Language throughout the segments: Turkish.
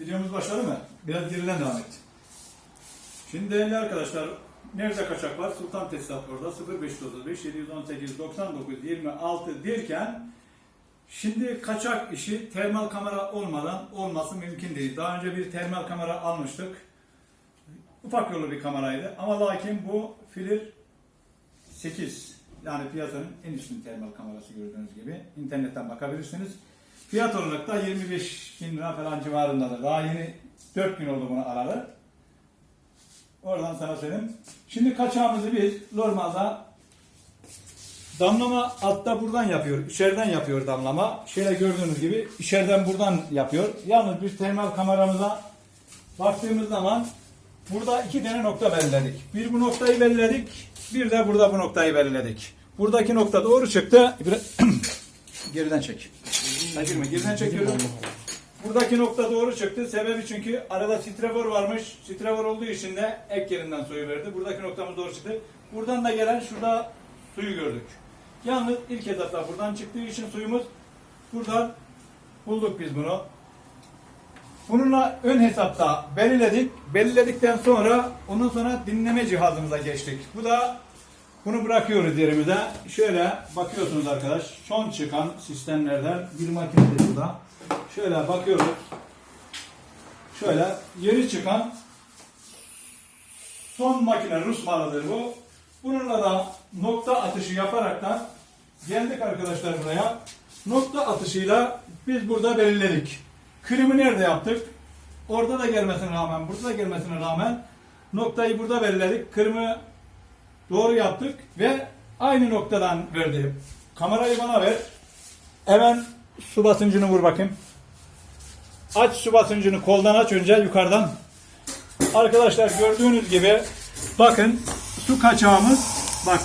Videomuz başladı mı? Biraz geriden devam et. Şimdi değerli arkadaşlar, nerede kaçak var? Sultan Tesisat orada 0535 718 99 26 derken şimdi kaçak işi termal kamera olmadan olması mümkün değil. Daha önce bir termal kamera almıştık. Ufak yollu bir kameraydı ama lakin bu Filir 8 yani piyasanın en üstün termal kamerası gördüğünüz gibi internetten bakabilirsiniz. Fiyat olarak da 25 bin lira falan civarındadır. Daha yeni 4 gün oldu bunu alalı. Oradan sana söyleyeyim. Şimdi kaçağımızı biz normalde damlama altta buradan yapıyor. içeriden yapıyor damlama. Şöyle gördüğünüz gibi içeriden buradan yapıyor. Yalnız biz termal kameramıza baktığımız zaman burada iki tane nokta belirledik. Bir bu noktayı belirledik. Bir de burada bu noktayı belirledik. Buradaki nokta doğru çıktı. Geriden çek. Hayır mı? Geriden çekiyorum. Buradaki nokta doğru çıktı. Sebebi çünkü arada strafor varmış. Strafor olduğu için de ek yerinden suyu verdi. Buradaki noktamız doğru çıktı. Buradan da gelen şurada suyu gördük. Yalnız ilk etapta buradan çıktığı için suyumuz buradan bulduk biz bunu. Bununla ön hesapta belirledik. Belirledikten sonra ondan sonra dinleme cihazımıza geçtik. Bu da bunu bırakıyoruz yerimize. Şöyle bakıyorsunuz arkadaş. Son çıkan sistemlerden bir makine burada. Şöyle bakıyoruz. Şöyle yeni çıkan son makine Rus malıdır bu. Bununla da nokta atışı yaparaktan geldik arkadaşlar buraya. Nokta atışıyla biz burada belirledik. Kırımı nerede yaptık? Orada da gelmesine rağmen, burada da gelmesine rağmen noktayı burada belirledik. Kırımı doğru yaptık ve aynı noktadan verdi. Kamerayı bana ver. Hemen su basıncını vur bakayım. Aç su basıncını koldan aç önce yukarıdan. Arkadaşlar gördüğünüz gibi bakın su kaçağımız bak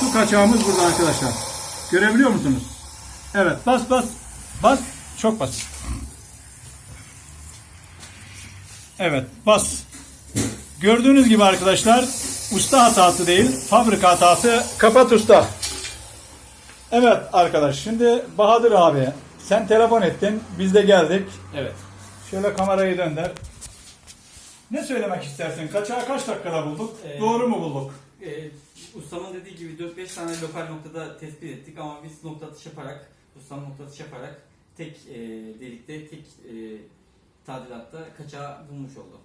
su kaçağımız burada arkadaşlar. Görebiliyor musunuz? Evet bas bas bas çok bas. Evet bas. Gördüğünüz gibi arkadaşlar usta hatası değil fabrika hatası kapat usta. Evet arkadaş şimdi Bahadır abi sen telefon ettin biz de geldik. Evet. Şöyle kamerayı dönder. Ne söylemek istersin? Kaçağı kaç dakikada bulduk? Ee, Doğru mu bulduk? Ee, ustamın dediği gibi 4-5 tane lokal noktada tespit ettik ama biz nokta atış yaparak, ustam nokta atış yaparak tek e, delikte, tek e, tadilatta kaçağı bulmuş oldu.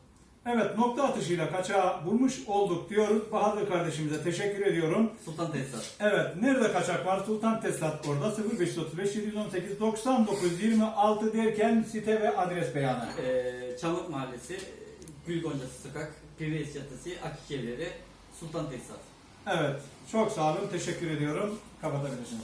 Evet nokta atışıyla kaçağı bulmuş olduk diyoruz. Bahadır kardeşimize teşekkür ediyorum. Sultan Tesisat. Evet nerede kaçak var? Sultan Teslat orada 0535 718 99 26 derken site ve adres beyanı. Ee, Çamlık Mahallesi, Gül Goncası Sokak, Privet Caddesi, Akik Evleri, Sultan Tesisat. Evet çok sağ olun teşekkür ediyorum. Kapatabilirsiniz.